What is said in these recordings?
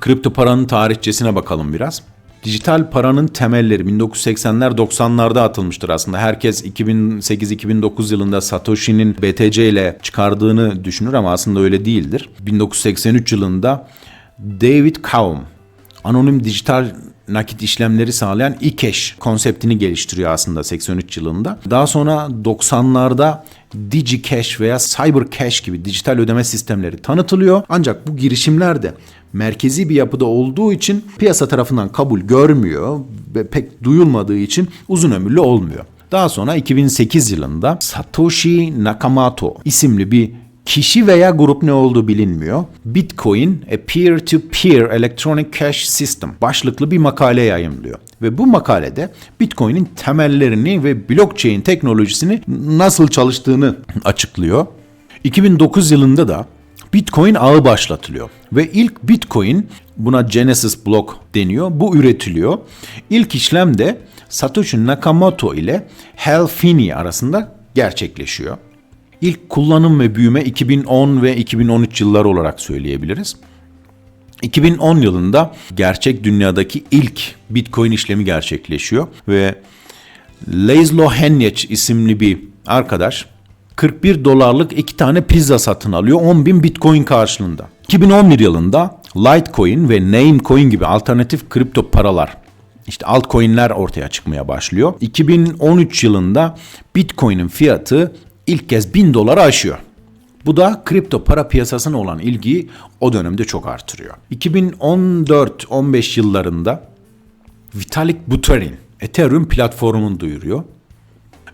kripto paranın tarihçesine bakalım biraz. Dijital paranın temelleri 1980'ler 90'larda atılmıştır aslında. Herkes 2008-2009 yılında Satoshi'nin BTC ile çıkardığını düşünür ama aslında öyle değildir. 1983 yılında David Kaum anonim dijital nakit işlemleri sağlayan eCash konseptini geliştiriyor aslında 83 yılında. Daha sonra 90'larda DigiCash veya CyberCash gibi dijital ödeme sistemleri tanıtılıyor. Ancak bu girişimler de merkezi bir yapıda olduğu için piyasa tarafından kabul görmüyor ve pek duyulmadığı için uzun ömürlü olmuyor. Daha sonra 2008 yılında Satoshi Nakamoto isimli bir kişi veya grup ne olduğu bilinmiyor. Bitcoin a peer-to-peer electronic cash system başlıklı bir makale yayımlıyor. Ve bu makalede Bitcoin'in temellerini ve blockchain teknolojisini nasıl çalıştığını açıklıyor. 2009 yılında da Bitcoin ağı başlatılıyor ve ilk Bitcoin buna Genesis Block deniyor. Bu üretiliyor. İlk işlem de Satoshi Nakamoto ile Hal Finney arasında gerçekleşiyor. İlk kullanım ve büyüme 2010 ve 2013 yılları olarak söyleyebiliriz. 2010 yılında gerçek dünyadaki ilk Bitcoin işlemi gerçekleşiyor ve Laszlo Hanyec isimli bir arkadaş 41 dolarlık iki tane pizza satın alıyor 10 bin Bitcoin karşılığında. 2011 yılında Litecoin ve Namecoin gibi alternatif kripto paralar işte altcoin'ler ortaya çıkmaya başlıyor. 2013 yılında Bitcoin'in fiyatı ilk kez 1000 doları aşıyor. Bu da kripto para piyasasına olan ilgiyi o dönemde çok artırıyor. 2014-15 yıllarında Vitalik Buterin Ethereum platformunu duyuruyor.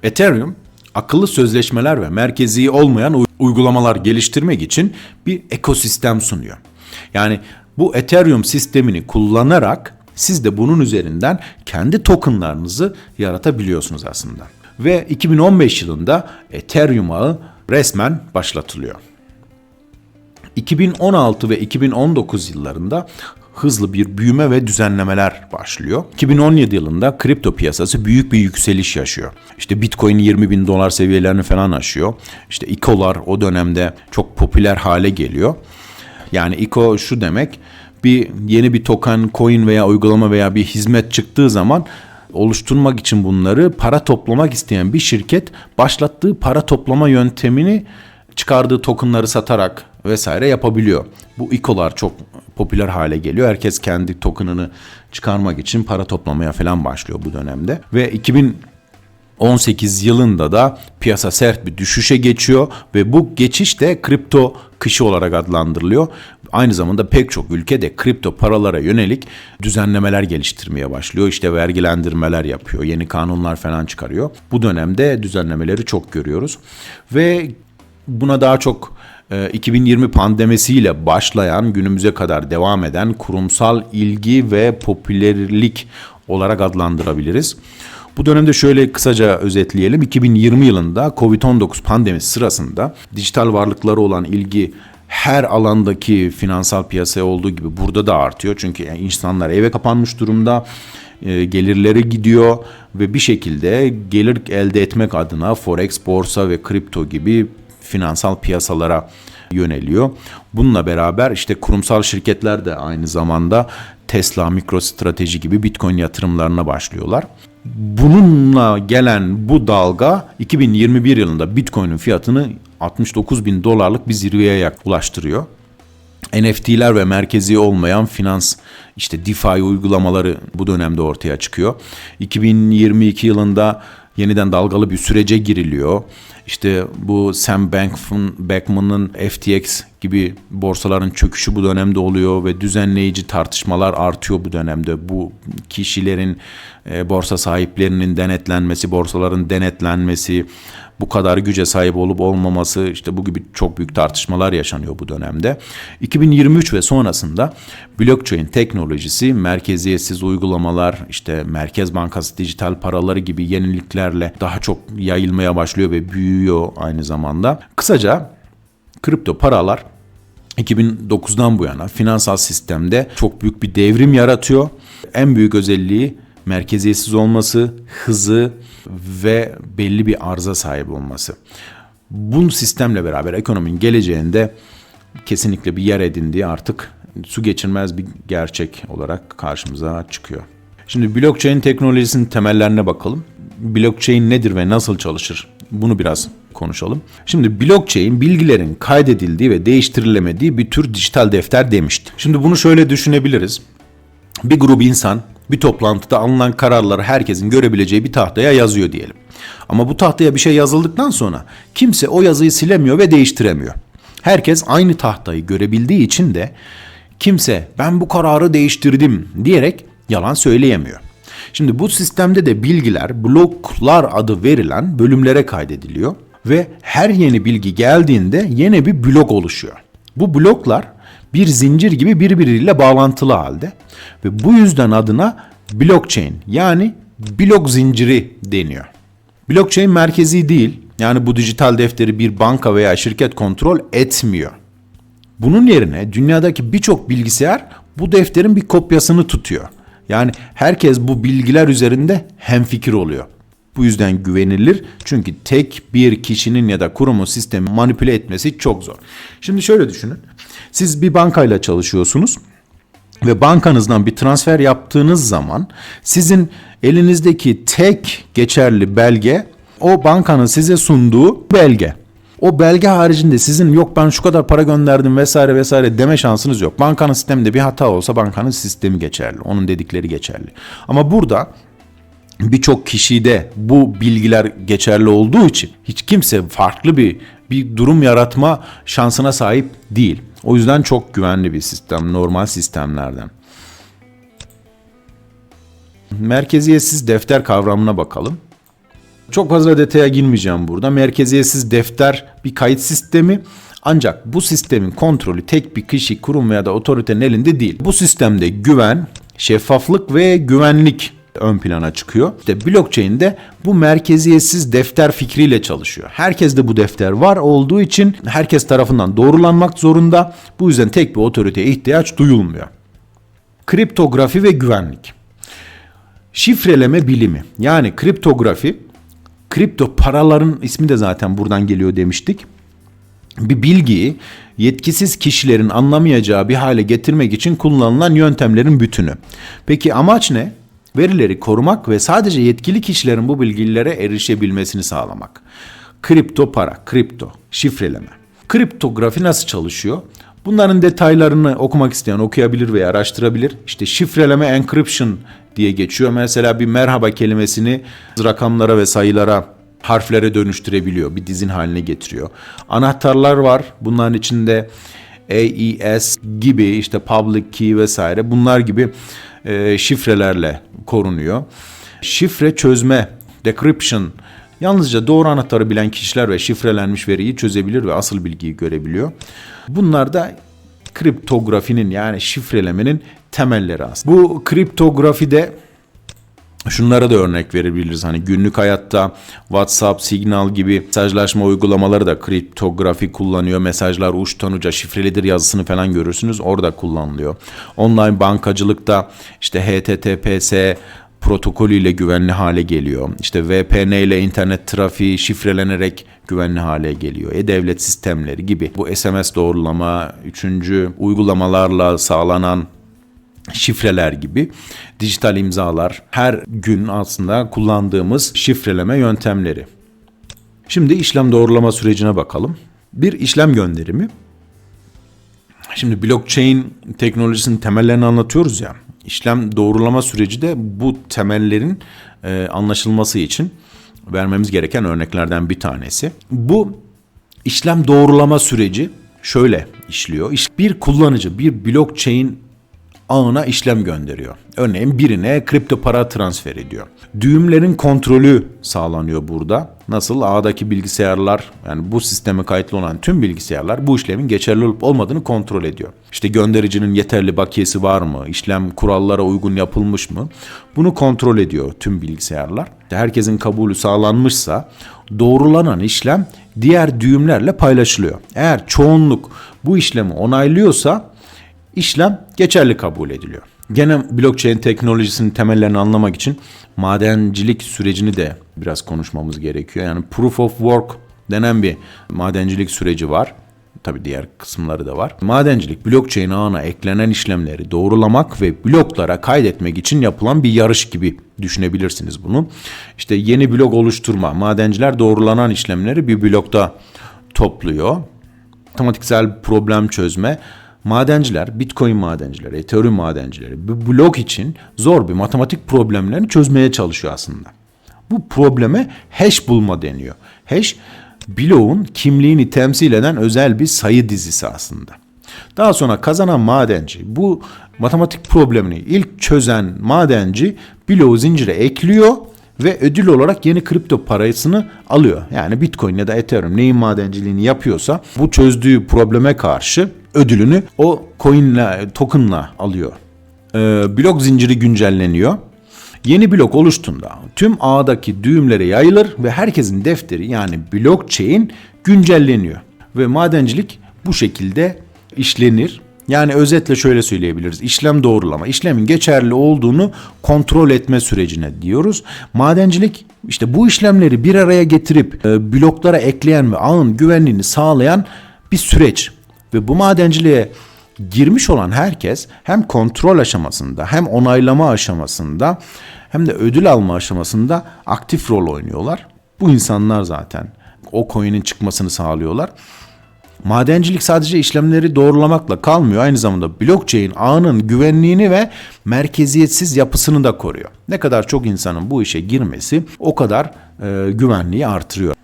Ethereum akıllı sözleşmeler ve merkezi olmayan uygulamalar geliştirmek için bir ekosistem sunuyor. Yani bu Ethereum sistemini kullanarak siz de bunun üzerinden kendi tokenlarınızı yaratabiliyorsunuz aslında. Ve 2015 yılında Ethereum ağı resmen başlatılıyor. 2016 ve 2019 yıllarında hızlı bir büyüme ve düzenlemeler başlıyor. 2017 yılında kripto piyasası büyük bir yükseliş yaşıyor. İşte Bitcoin 20 bin dolar seviyelerini falan aşıyor. İşte ICO'lar o dönemde çok popüler hale geliyor. Yani ICO şu demek bir yeni bir token, coin veya uygulama veya bir hizmet çıktığı zaman oluşturmak için bunları para toplamak isteyen bir şirket başlattığı para toplama yöntemini çıkardığı tokenları satarak vesaire yapabiliyor. Bu ICO'lar çok popüler hale geliyor. Herkes kendi tokenını çıkarmak için para toplamaya falan başlıyor bu dönemde. Ve 2018 yılında da piyasa sert bir düşüşe geçiyor ve bu geçiş de kripto kışı olarak adlandırılıyor. Aynı zamanda pek çok ülke de kripto paralara yönelik düzenlemeler geliştirmeye başlıyor. İşte vergilendirmeler yapıyor, yeni kanunlar falan çıkarıyor. Bu dönemde düzenlemeleri çok görüyoruz. Ve buna daha çok 2020 e, pandemisiyle başlayan günümüze kadar devam eden kurumsal ilgi ve popülerlik olarak adlandırabiliriz. Bu dönemde şöyle kısaca özetleyelim. 2020 yılında Covid-19 pandemisi sırasında dijital varlıkları olan ilgi her alandaki finansal piyasaya olduğu gibi burada da artıyor. Çünkü insanlar eve kapanmış durumda e, gelirleri gidiyor ve bir şekilde gelir elde etmek adına forex, borsa ve kripto gibi finansal piyasalara yöneliyor. Bununla beraber işte kurumsal şirketler de aynı zamanda Tesla, MicroStrateji gibi Bitcoin yatırımlarına başlıyorlar. Bununla gelen bu dalga 2021 yılında Bitcoin'in fiyatını 69 bin dolarlık bir zirveye ulaştırıyor. NFT'ler ve merkezi olmayan finans işte DeFi uygulamaları bu dönemde ortaya çıkıyor. 2022 yılında yeniden dalgalı bir sürece giriliyor. İşte bu Sam Bankman-Bankman'ın FTX gibi borsaların çöküşü bu dönemde oluyor ve düzenleyici tartışmalar artıyor bu dönemde. Bu kişilerin e, borsa sahiplerinin denetlenmesi, borsaların denetlenmesi, bu kadar güce sahip olup olmaması işte bu gibi çok büyük tartışmalar yaşanıyor bu dönemde. 2023 ve sonrasında blockchain teknolojisi, merkeziyetsiz uygulamalar, işte Merkez Bankası dijital paraları gibi yeniliklerle daha çok yayılmaya başlıyor ve büyüyor aynı zamanda. Kısaca kripto paralar 2009'dan bu yana finansal sistemde çok büyük bir devrim yaratıyor. En büyük özelliği merkeziyetsiz olması, hızı ve belli bir arıza sahip olması. Bu sistemle beraber ekonominin geleceğinde kesinlikle bir yer edindiği artık su geçirmez bir gerçek olarak karşımıza çıkıyor. Şimdi blockchain teknolojisinin temellerine bakalım. Blockchain nedir ve nasıl çalışır? Bunu biraz konuşalım. Şimdi blockchain bilgilerin kaydedildiği ve değiştirilemediği bir tür dijital defter demişti. Şimdi bunu şöyle düşünebiliriz. Bir grup insan bir toplantıda alınan kararları herkesin görebileceği bir tahtaya yazıyor diyelim. Ama bu tahtaya bir şey yazıldıktan sonra kimse o yazıyı silemiyor ve değiştiremiyor. Herkes aynı tahtayı görebildiği için de kimse ben bu kararı değiştirdim diyerek yalan söyleyemiyor. Şimdi bu sistemde de bilgiler bloklar adı verilen bölümlere kaydediliyor ve her yeni bilgi geldiğinde yeni bir blok oluşuyor. Bu bloklar bir zincir gibi birbiriyle bağlantılı halde ve bu yüzden adına blockchain yani blok zinciri deniyor. Blockchain merkezi değil. Yani bu dijital defteri bir banka veya şirket kontrol etmiyor. Bunun yerine dünyadaki birçok bilgisayar bu defterin bir kopyasını tutuyor. Yani herkes bu bilgiler üzerinde hemfikir oluyor. Bu yüzden güvenilir çünkü tek bir kişinin ya da kurumun sistemi manipüle etmesi çok zor. Şimdi şöyle düşünün. Siz bir bankayla çalışıyorsunuz ve bankanızdan bir transfer yaptığınız zaman sizin elinizdeki tek geçerli belge o bankanın size sunduğu belge. O belge haricinde sizin yok ben şu kadar para gönderdim vesaire vesaire deme şansınız yok. Bankanın sisteminde bir hata olsa bankanın sistemi geçerli. Onun dedikleri geçerli. Ama burada birçok kişide bu bilgiler geçerli olduğu için hiç kimse farklı bir bir durum yaratma şansına sahip değil. O yüzden çok güvenli bir sistem normal sistemlerden. Merkeziyetsiz defter kavramına bakalım. Çok fazla detaya girmeyeceğim burada. Merkeziyetsiz defter bir kayıt sistemi ancak bu sistemin kontrolü tek bir kişi, kurum veya da otoritenin elinde değil. Bu sistemde güven, şeffaflık ve güvenlik ön plana çıkıyor. İşte blockchain'de bu merkeziyetsiz defter fikriyle çalışıyor. Herkes de bu defter var olduğu için herkes tarafından doğrulanmak zorunda. Bu yüzden tek bir otoriteye ihtiyaç duyulmuyor. Kriptografi ve güvenlik. Şifreleme bilimi yani kriptografi kripto paraların ismi de zaten buradan geliyor demiştik. Bir bilgiyi yetkisiz kişilerin anlamayacağı bir hale getirmek için kullanılan yöntemlerin bütünü. Peki amaç ne? Verileri korumak ve sadece yetkili kişilerin bu bilgilere erişebilmesini sağlamak. Kripto para, kripto, şifreleme. Kriptografi nasıl çalışıyor? Bunların detaylarını okumak isteyen okuyabilir veya araştırabilir. İşte şifreleme encryption diye geçiyor. Mesela bir merhaba kelimesini rakamlara ve sayılara harflere dönüştürebiliyor. Bir dizin haline getiriyor. Anahtarlar var. Bunların içinde AES gibi işte public key vesaire bunlar gibi e, şifrelerle korunuyor. Şifre çözme, decryption yalnızca doğru anahtarı bilen kişiler ve şifrelenmiş veriyi çözebilir ve asıl bilgiyi görebiliyor. Bunlar da kriptografinin yani şifrelemenin temelleri aslında. Bu kriptografide Şunlara da örnek verebiliriz. Hani günlük hayatta WhatsApp, Signal gibi mesajlaşma uygulamaları da kriptografi kullanıyor. Mesajlar uçtan uca şifrelidir yazısını falan görürsünüz. Orada kullanılıyor. Online bankacılıkta işte HTTPS protokolüyle güvenli hale geliyor. İşte VPN ile internet trafiği şifrelenerek güvenli hale geliyor. E-devlet sistemleri gibi bu SMS doğrulama, üçüncü uygulamalarla sağlanan şifreler gibi dijital imzalar her gün aslında kullandığımız şifreleme yöntemleri. Şimdi işlem doğrulama sürecine bakalım. Bir işlem gönderimi. Şimdi blockchain teknolojisinin temellerini anlatıyoruz ya. İşlem doğrulama süreci de bu temellerin e, anlaşılması için vermemiz gereken örneklerden bir tanesi. Bu işlem doğrulama süreci şöyle işliyor. Bir kullanıcı bir blockchain ağına işlem gönderiyor. Örneğin birine kripto para transfer ediyor. Düğümlerin kontrolü sağlanıyor burada. Nasıl ağdaki bilgisayarlar yani bu sisteme kayıtlı olan tüm bilgisayarlar bu işlemin geçerli olup olmadığını kontrol ediyor. İşte göndericinin yeterli bakiyesi var mı? İşlem kurallara uygun yapılmış mı? Bunu kontrol ediyor tüm bilgisayarlar. Herkesin kabulü sağlanmışsa doğrulanan işlem diğer düğümlerle paylaşılıyor. Eğer çoğunluk bu işlemi onaylıyorsa işlem geçerli kabul ediliyor. Gene blockchain teknolojisinin temellerini anlamak için madencilik sürecini de biraz konuşmamız gerekiyor. Yani proof of work denen bir madencilik süreci var. Tabi diğer kısımları da var. Madencilik blockchain ağına eklenen işlemleri doğrulamak ve bloklara kaydetmek için yapılan bir yarış gibi düşünebilirsiniz bunu. İşte yeni blok oluşturma, madenciler doğrulanan işlemleri bir blokta topluyor. Matematiksel problem çözme, madenciler, Bitcoin madencileri, Ethereum madencileri bu blok için zor bir matematik problemlerini çözmeye çalışıyor aslında. Bu probleme hash bulma deniyor. Hash bloğun kimliğini temsil eden özel bir sayı dizisi aslında. Daha sonra kazanan madenci bu matematik problemini ilk çözen madenci bloğu zincire ekliyor ve ödül olarak yeni kripto parasını alıyor. Yani Bitcoin ya da Ethereum neyin madenciliğini yapıyorsa bu çözdüğü probleme karşı ödülünü o coin'le, token'la alıyor. Ee, blok zinciri güncelleniyor. Yeni blok oluştuğunda tüm ağdaki düğümlere yayılır ve herkesin defteri yani blockchain güncelleniyor. Ve madencilik bu şekilde işlenir. Yani özetle şöyle söyleyebiliriz. İşlem doğrulama, işlemin geçerli olduğunu kontrol etme sürecine diyoruz. Madencilik işte bu işlemleri bir araya getirip e, bloklara ekleyen ve ağın güvenliğini sağlayan bir süreç. Ve bu madenciliğe girmiş olan herkes hem kontrol aşamasında hem onaylama aşamasında hem de ödül alma aşamasında aktif rol oynuyorlar. Bu insanlar zaten o coin'in çıkmasını sağlıyorlar. Madencilik sadece işlemleri doğrulamakla kalmıyor. Aynı zamanda blockchain ağının güvenliğini ve merkeziyetsiz yapısını da koruyor. Ne kadar çok insanın bu işe girmesi o kadar e, güvenliği artırıyor.